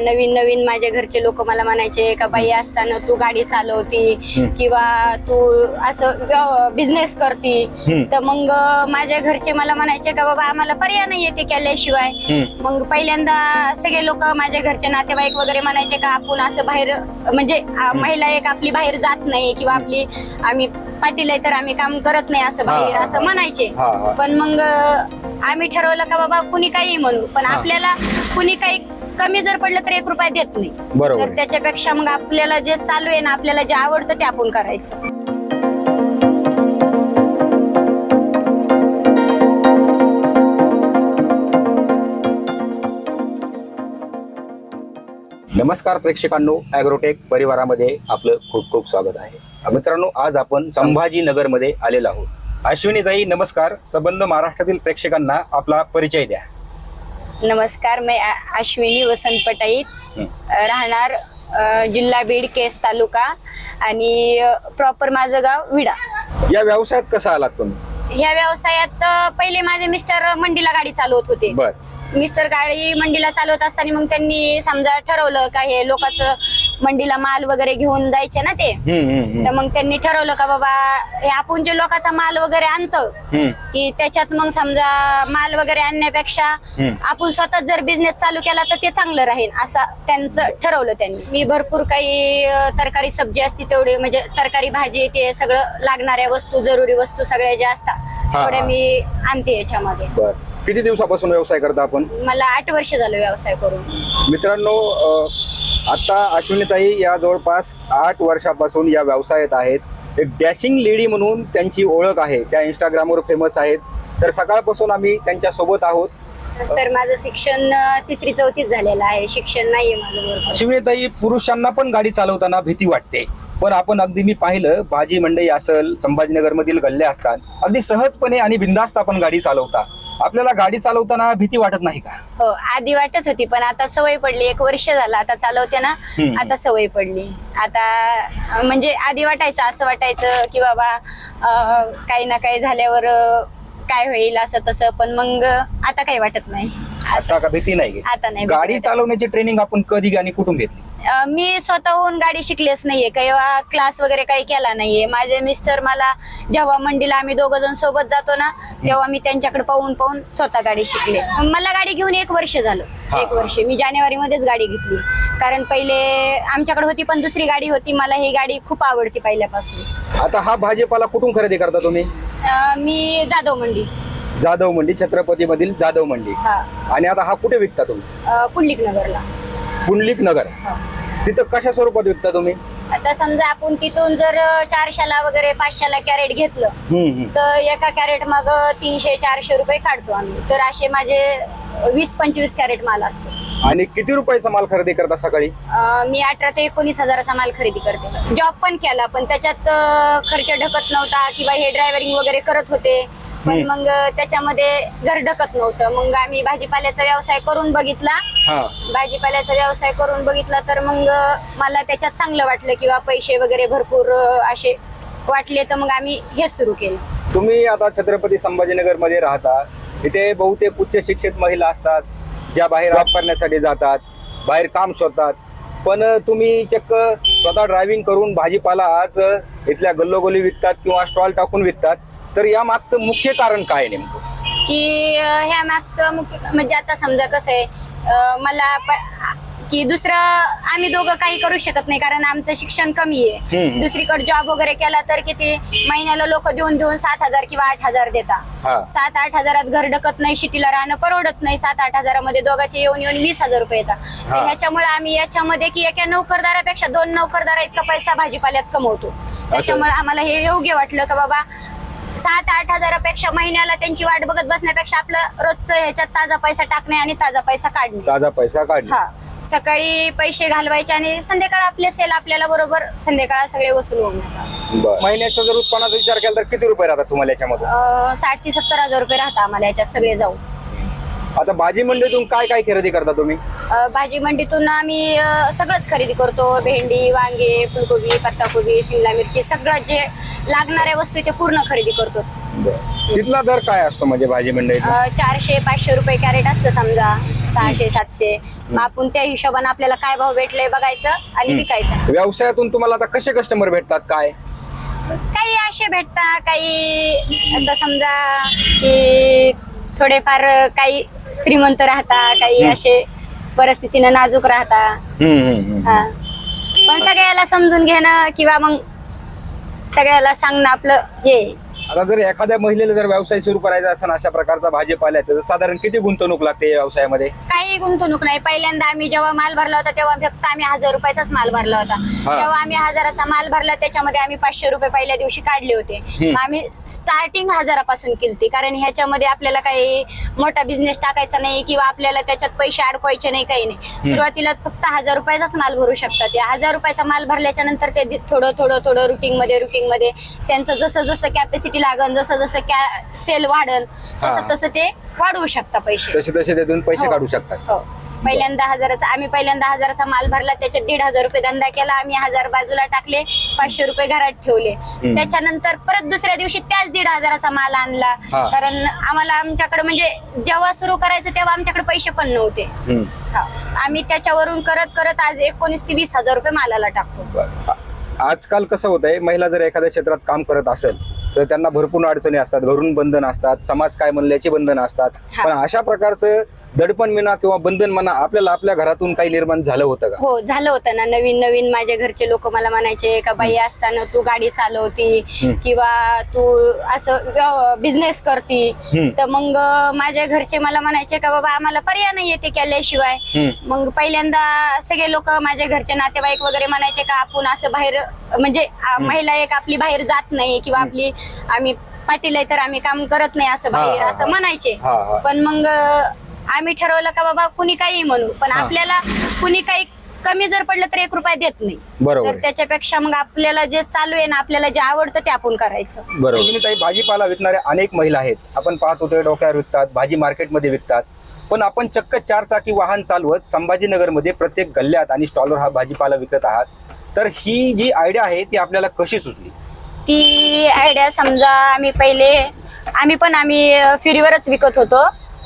नवीन नवीन माझ्या घरचे लोक मला म्हणायचे का बाई असताना तू गाडी चालवती किंवा तू असं बिझनेस करती. तर मग माझ्या घरचे मला म्हणायचे का बाबा आम्हाला पर्याय नाही येते केल्याशिवाय. मग पहिल्यांदा सगळे लोक माझ्या घरचे नातेवाईक वगैरे म्हणायचे का आपण असं बाहेर म्हणजे महिला एक आपली बाहेर जात नाही किंवा आपली आम्ही पाटील आहे तर आम्ही काम करत नाही असं बाहेर असं म्हणायचे. पण मग आम्ही ठरवलं का बाबा कुणी काही म्हणू पण. आपल्याला कुणी काही कमी जर पडलं तर एक रुपया देत नाही. बरोबर तर आहे. त्याच्यापेक्षा मग आपल्याला जे चालू आहे ना आपल्याला जे आवडतं ते आपण करायचं. नमस्कार प्रेक्षकांनो ॲग्रोटेक परिवारामध्ये आपलं खूप खूप स्वागत आहे. मित्रांनो आज आपण संभाजीनगरमध्ये आलेलो आहोत. अश्विनीताई नमस्कार. संबंध महाराष्ट्रातील प्रेक्षकांना आपला परिचय द्या. नमस्कार मी अश्विनी वसंत पटाईत राहणार जिल्हा बीड केस तालुका आणि प्रॉपर माझं गाव विडा. या व्यवसायात कसा आलात तुम्ही? ह्या व्यवसायात पहिले माझे मिस्टर मंडीला गाडी चालवत होते. मिस्टर गाडी मंडीला चालवत असताना मग त्यांनी समजा ठरवलं का हे लोकांचं मंडीला माल वगैरे घेऊन जायचे ना ते. तर मग त्यांनी ठरवलं का बाबा हे आपण जे लोकांचा माल वगैरे आणतो की त्याच्यात मग समजा माल वगैरे आणण्यापेक्षा. आपण स्वतःच जर बिझनेस चालू केला तर ते चांगलं राहील असं त्यांचं ठरवलं त्यांनी. मी भरपूर काही तरकारी सब्जी असती तेवढी म्हणजे तरकारी भाजी ते सगळं लागणाऱ्या वस्तू जरुरी वस्तू सगळ्या ज्या असतात तेवढ्या. मी आणते याच्यामध्ये. किती दिवसापासून व्यवसाय करता आपण? मला आठ वर्ष झालं व्यवसाय करून. मित्रांनो आता अश्विनीताई या जवळपास आठ वर्षापासून या व्यवसायात आहेत. एक डॅशिंग लेडी म्हणून त्यांची ओळख आहे. त्या इंस्टाग्रामवर फेमस आहेत. तर सकाळपासून आम्ही त्यांच्यासोबत आहोत. सर माझं शिक्षण तिसरी चौथीच झालेलं आहे. शिक्षण नाहीये माझं बरोबर. अश्विनीताई पुरुषांना पण गाडी चालवताना भीती वाटते. पण आपण अगदी मी पाहिलं भाजी मंडई असल संभाजीनगर मधील गल्ले असतात. अगदी सहजपणे आणि बिंदास्त आपण गाडी चालवता. आपल्याला गाडी चालवताना भीती वाटत नाही का? हो आधी वाटत होती पण आता सवय पडली. एक वर्ष झालं आता चालवते ना हम्म. आता सवय पडली. आता म्हणजे आधी वाटायचं असं वाटायचं की बाबा अं, काही ना काही झाल्यावर अं, काय होईल असं तसं पण मग आता काही वाटत नाही. आता का भीती नाही? आता नाही गाडी. चालवण्याची ट्रेनिंग आपण कधी आणि कुठून घेतली? मी स्वतःहून गाडी शिकलेच नाहीये. किंवा क्लास वगैरे काही केला नाहीये. माझे मिस्टर मला जेव्हा मंडीला आम्ही दोघ जण सोबत जातो ना तेव्हा मी त्यांच्याकडे पाहून पाहून स्वतः गाडी शिकले. मला गाडी घेऊन एक वर्ष झालं. एक वर्ष. मी जानेवारी मध्येच गाडी घेतली. कारण पहिले आमच्याकडे होती पण दुसरी गाडी होती. मला ही गाडी खूप आवडती पहिल्यापासून. आता हा भाजीपाला कुठून खरेदी करता तुम्ही? मी जाधव मंडी. जाधव मंडी छत्रपती मधील जाधव मंडी. हा. आणि आता हा कुठे विकता तुम्ही? पुंडलिक नगरला पुंडलिक नगर. तिथं कशा स्वरूपात विकता तुम्ही? आता समजा आपण तिथून जर चारशेला वगैरे पाचशेला कॅरेट घेतलं. तर एका कॅरेट मग तीनशे चारशे रुपये काढतो आम्ही. तर असे माझे वीस पंचवीस कॅरेट माल असतो. आणि किती रुपयाचा माल खरेदी करता सकाळी? मी अठरा ते एकोणीस हजाराचा माल खरेदी करते. जॉब पण केला पण त्याच्यात खर्च ढकत नव्हता किंवा हे ड्रायव्हरिंग वगैरे करत होते. पण. मग त्याच्यामध्ये घर ढकत नव्हतं. मग आम्ही भाजीपाल्याचा व्यवसाय करून बघितला. हा. भाजीपाल्याचा व्यवसाय करून बघितला तर मग मला त्याच्यात चांगलं वाटलं किंवा पैसे वगैरे भरपूर अं, असे वाटले तर मग आम्ही हेच सुरू केलं. तुम्ही आता छत्रपती संभाजीनगरमध्ये राहता. इथे बहुतेक उच्च शिक्षित महिला असतात ज्या बाहेर जॉब करण्यासाठी जातात बाहेर काम शोधतात. पण तुम्ही चक्क स्वतः ड्रायव्हिंग करून भाजीपाला आज इथल्या गल्लोगल्ली विकतात किंवा स्टॉल टाकून विकतात. तर या मागचं मुख्य कारण काय नेमकं की अं, ह्या मागचं मुख्य म्हणजे आता समजा कसं आहे अं, मला प- की दुसरं आम्ही दोघं काही करू शकत नाही कारण आमचं शिक्षण कमी आहे हम्म. दुसरीकडे जॉब वगैरे केला तर किती महिन्याला लोक देऊन देऊन सात हजार किंवा आठ हजार हा. देतात सात आठ हजारात घर ढकत नाही शिटीला राहणं परवडत नाही सात आठ हजारामध्ये दोघांचे येऊन येऊन वीस हजार रुपये येतात तर हा. ह्याच्यामुळे आम्ही याच्यामध्ये की एका नोकरदारापेक्षा दोन नोकरदारा इतका पैसा भाजीपाल्यात कमवतो त्याच्यामुळे आम्हाला हे योग्य वाटलं का बाबा सात आठ हजारापेक्षा महिन्याला त्यांची वाट बघत बसण्यापेक्षा आपलं रोजचं ह्याच्यात ताजा पैसा टाकणे आणि ताजा पैसा काढणे. ताजा पैसा काढला हा. सकाळी पैसे घालवायचे आणि संध्याकाळ आपले सेल आपल्याला बरोबर संध्याकाळ सगळे वसूल होऊन जातात. बरं. महिन्याचा जर उत्पन्नाचा विचार केला तर किती रुपये राहतात तुम्हाला याच्यामधून? अं, साठ ते सत्तर हजार रुपये राहतात आम्हाला याच्यात सगळे जाऊन. आता भाजी मंडईतून काय काय खरेदी करता तुम्ही? अं, भाजी मंडीतून आम्ही अं, सगळंच खरेदी करतो. भेंडी वांगे फुलकोबी पत्ताकोबी शिमला मिरची सगळं जे लागणाऱ्या वस्तू ते पूर्ण खरेदी करतो. तिथला दर काय असतो म्हणजे भाजी मंडईत अं, चारशे पाचशे रुपये कॅरेट असतं समजा. सहाशे सातशे. मग आपण त्या हिशोबाने आपल्याला काय भाव भेटले बघायचं आणि विकायचं. व्यवसायातून तुम्हाला आता कसे कस्टमर भेटतात? काय? काही असे भेटता काही आता समजा की थोडेफार काही श्रीमंत राहता काही असे परिस्थितीनं नाजूक राहता. हा. पण सगळ्याला समजून घेणं किंवा मग सगळ्याला सांगणं आपलं हे. आता जर एखाद्या महिलेला जर व्यवसाय सुरू करायचा असेल अशा प्रकारचा भाजीपाल्याचा तर साधारण किती गुंतवणूक लागते या व्यवसायामध्ये? काही गुंतवणूक नाही. पहिल्यांदा आम्ही जेव्हा माल भरला होता तेव्हा फक्त आम्ही हजार रुपयाचाच माल भरला होता. तेव्हा आम्ही हजाराचा माल भरला त्याच्यामध्ये आम्ही पाचशे रुपये पहिल्या दिवशी काढले होते. मग आम्ही स्टार्टिंग हजारापासून केलती. कारण ह्याच्यामध्ये आपल्याला काही मोठा बिझनेस टाकायचा नाही किंवा आपल्याला त्याच्यात पैसे अडकवायचे नाही काही नाही. सुरुवातीला फक्त हजार रुपयाचाच माल भरू शकतात. या हजार रुपयाचा माल भरल्याच्या नंतर ते थोडं थोडं थोडं रुटीन मध्ये रुटीन मध्ये त्यांचं जसं जसं कॅपॅसिटी लागन जसं जसं कॅ सेल वाढन हा. तसं तसं ते वाढवू शकता पैसे तसे तसे त्यातून पैसे हो. काढू शकतात हो पहिल्यांदा हजाराचा आम्ही पहिल्यांदा हजाराचा माल भरला त्याच्यात दीड हजार रुपये धंदा केला आम्ही हजार बाजूला टाकले पाचशे रुपये घरात ठेवले त्याच्यानंतर परत दुसऱ्या दिवशी त्याच दीड हजाराचा माल आणला हा. कारण आम्हाला आमच्याकडे म्हणजे जेव्हा सुरू करायचं तेव्हा आमच्याकडे पैसे पण नव्हते हम्म. हा. आम्ही त्याच्यावरून करत करत आज एकोणीस ते वीस हजार रुपये मालाला टाकतो बरं. आ- आजकाल कसं होत आहे महिला जर एखाद्या क्षेत्रात काम करत असेल तर त्यांना भरपूर अडचणी असतात घरून बंधन असतात समाज काय म्हणल्याची बंधन असतात. पण अशा प्रकारचं दडपण म्हणा किंवा बंधन म्हणा आपल्याला आपल्या घरातून काही निर्माण झालं होतं का हो झालं होतं ना नवीन नवीन माझ्या घरचे लोक मला म्हणायचे का बाई असताना तू गाडी चालवती. किंवा तू असं बिझनेस करती. तर मग माझ्या घरचे मला म्हणायचे का बाबा आम्हाला पर्याय नाही येते केल्याशिवाय. मग पहिल्यांदा सगळे लोक माझ्या घरचे नातेवाईक वगैरे म्हणायचे का आपण असं बाहेर म्हणजे महिला एक आपली बाहेर जात नाही किंवा आपली आम्ही पाटील आहे तर आम्ही काम करत नाही असं बाहेर हा, असं. म्हणायचे. पण मग आम्ही ठरवलं का बाबा कुणी काही म्हणू. पण. आपल्याला कुणी काही कमी जर पडलं तर एक रुपया देत नाही. बरोबर तर. त्याच्यापेक्षा मग आपल्याला जे चालू आहे ना आपल्याला जे आवडतं ते आपण करायचं. बरोबर. ताई भाजीपाला विकणाऱ्या अनेक महिला आहेत. आपण पाहत होतो डोक्यावर विकतात भाजी मार्केटमध्ये विकतात. पण आपण चक्क चार चाकी वाहन चालवत संभाजीनगरमध्ये प्रत्येक गल्ल्यात आणि स्टॉलवर हा भाजीपाला विकत आहात. तर ही जी आयडिया आहे ती आपल्याला कशी सुचली? ती आयडिया समजा आम्ही पहिले आम्ही पण आम्ही फेरीवरच विकत होतो.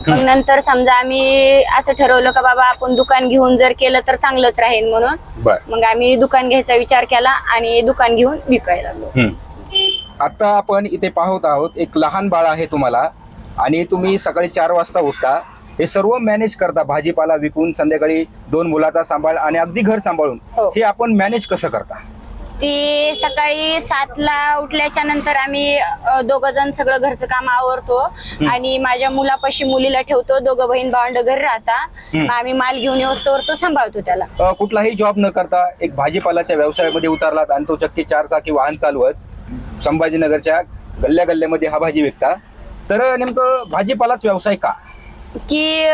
मग नंतर समजा आम्ही असं ठरवलं का बाबा आपण दुकान घेऊन जर केलं तर चांगलंच राहील म्हणून. बर. मग आम्ही दुकान घ्यायचा विचार केला आणि दुकान घेऊन विकायला लागलो. आता आपण इथे पाहत आहोत एक लहान बाळ आहे तुम्हाला आणि तुम्ही सकाळी चार वाजता उठता. हे सर्व मॅनेज करता भाजीपाला विकून संध्याकाळी दोन मुलाचा सांभाळ आणि अगदी घर सांभाळून. हो. हे आपण मॅनेज कसं करता? ती सकाळी सातला उठल्याच्या नंतर आम्ही दोघ जण सगळं घरचं काम आवरतो आणि माझ्या मुलापाशी मुलीला ठेवतो. दोघं बहीण भावंड घरी राहता. मग आम्ही माल घेऊन येऊस्तोवर तो सांभाळतो त्याला. अ, कुठलाही जॉब न करता एक भाजीपालाच्या व्यवसायामध्ये उतरलात आणि तो चक्की चार चाकी वाहन चालवत संभाजीनगरच्या गल्ल्या गल्ल्यामध्ये हा भाजी विकता. तर नेमकं भाजीपालाच व्यवसाय का? की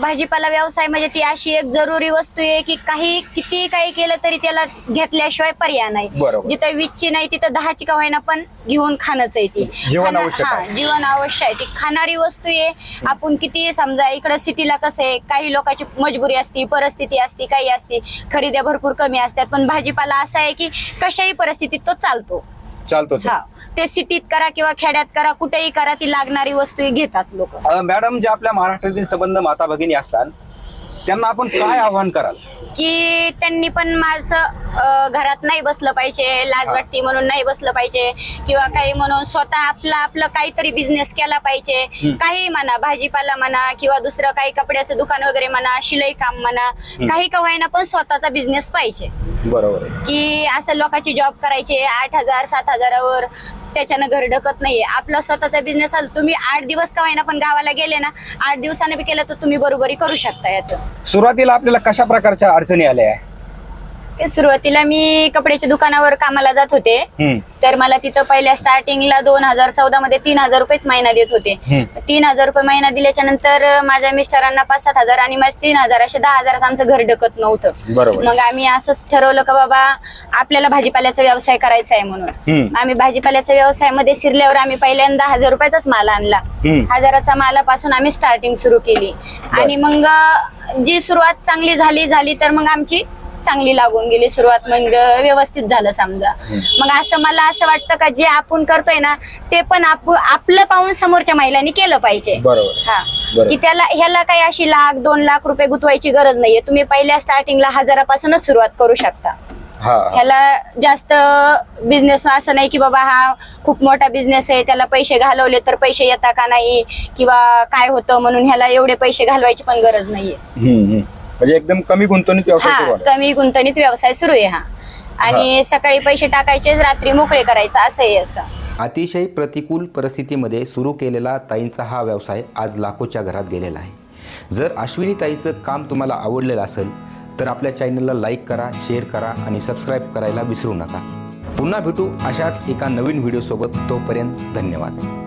भाजीपाला व्यवसाय म्हणजे ती अशी एक जरुरी वस्तू आहे की काही किती काही केलं तरी त्याला घेतल्याशिवाय पर्याय नाही. बरोबर. जिथं वीसची नाही तिथं दहाची का होईना पण घेऊन खाणंच आहे ती. जीवन खाणं- आवश्यक हा, आहे. जीवन आवश्यक आहे. ती खाणारी वस्तू आहे. आपण किती समजा इकडं सिटीला कसं आहे काही लोकांची मजबुरी असती परिस्थिती असती काही असती खरेद्या भरपूर कमी असतात. पण भाजीपाला असा आहे की कशाही परिस्थितीत तो चालतो. चालतो हा. ते सिटीत करा किंवा खेड्यात करा कुठेही करा ती लागणारी वस्तू घेतात लोक. मॅडम ज्या आपल्या महाराष्ट्रातील संबंध माता भगिनी असतात त्यांना आपण काय आव्हान कराल? की त्यांनी पण माझं घरात नाही बसलं पाहिजे लाज. वाटते म्हणून नाही बसलं पाहिजे. किंवा काही म्हणून स्वतः आपला आपलं काहीतरी बिझनेस केला पाहिजे. काही म्हणा भाजीपाला म्हणा किंवा दुसरं काही कपड्याचं दुकान वगैरे म्हणा शिलाई काम म्हणा काही का होईना पण स्वतःचा बिझनेस पाहिजे. बरोबर की असं लोकांची जॉब करायचे आठ हजार सात हजारावर. त्याच्यानं घर ढकत नाहीये. आपला स्वतःचा बिझनेस आला तुम्ही आठ दिवस का होईना पण गावाला गेले ना आठ दिवसाने बी केलं तर तुम्ही बरोबरी करू शकता याचं. सुरुवातीला आपल्याला कशा प्रकारच्या अडचणी आल्या? आहे सुरुवातीला मी कपड्याच्या दुकानावर कामाला जात होते. हम्म, तर मला तिथं पहिल्या स्टार्टिंगला दोन हजार चौदा मध्ये तीन हजार रुपयेच महिना देत होते. हम्म. तीन हजार रुपये महिना दिल्याच्या नंतर माझ्या मिस्टरांना पाच सात हजार आणि माझे तीन हजार असे दहा हजारात आमचं घर ढकत नव्हतं. बरोबर. मग आम्ही असंच ठरवलं का बाबा आपल्याला भाजीपाल्याचा व्यवसाय करायचा आहे म्हणून. हम्म. आम्ही भाजीपाल्याच्या व्यवसायामध्ये शिरल्यावर आम्ही पहिल्यांदा हजार रुपयाचाच माल आणला. हम्म. हजाराचा मालापासून आम्ही स्टार्टिंग सुरू केली. आणि मग जी सुरुवात चांगली झाली झाली तर मग आमची चांगली लागून गेली सुरुवात मग व्यवस्थित झालं समजा. मग असं मला असं वाटतं का जे आपण करतोय ना ते पण आप- आपलं पाहून समोरच्या महिलांनी केलं पाहिजे. हा. की त्याला ह्याला काही अशी लाख दोन लाख रुपये गुंतवायची गरज नाहीये. तुम्ही पहिल्या स्टार्टिंगला हजारापासूनच सुरुवात करू शकता. ह्याला जास्त बिझनेस असं नाही की बाबा हा खूप मोठा बिझनेस आहे त्याला पैसे घालवले तर पैसे येता का नाही किंवा काय होतं म्हणून ह्याला एवढे पैसे घालवायची पण गरज नाहीये. म्हणजे एकदम कमी गुंतवणूक व्यवसाय हा सुरू आहे. कमी गुंतवणूक व्यवसाय सुरू आहे हा. आणि सकाळी पैसे टाकायचे रात्री मोकळे करायचं असं आहे याचं. अतिशय प्रतिकूल परिस्थितीमध्ये सुरू केलेला ताईंचा हा व्यवसाय आज लाखोच्या घरात गेलेला आहे. जर अश्विनी ताईचं काम तुम्हाला आवडलेलं असेल तर आपल्या चॅनलला लाईक करा शेअर करा आणि सबस्क्राईब करायला विसरू नका. पुन्हा भेटू अशाच एका नवीन व्हिडिओसोबत. तोपर्यंत धन्यवाद.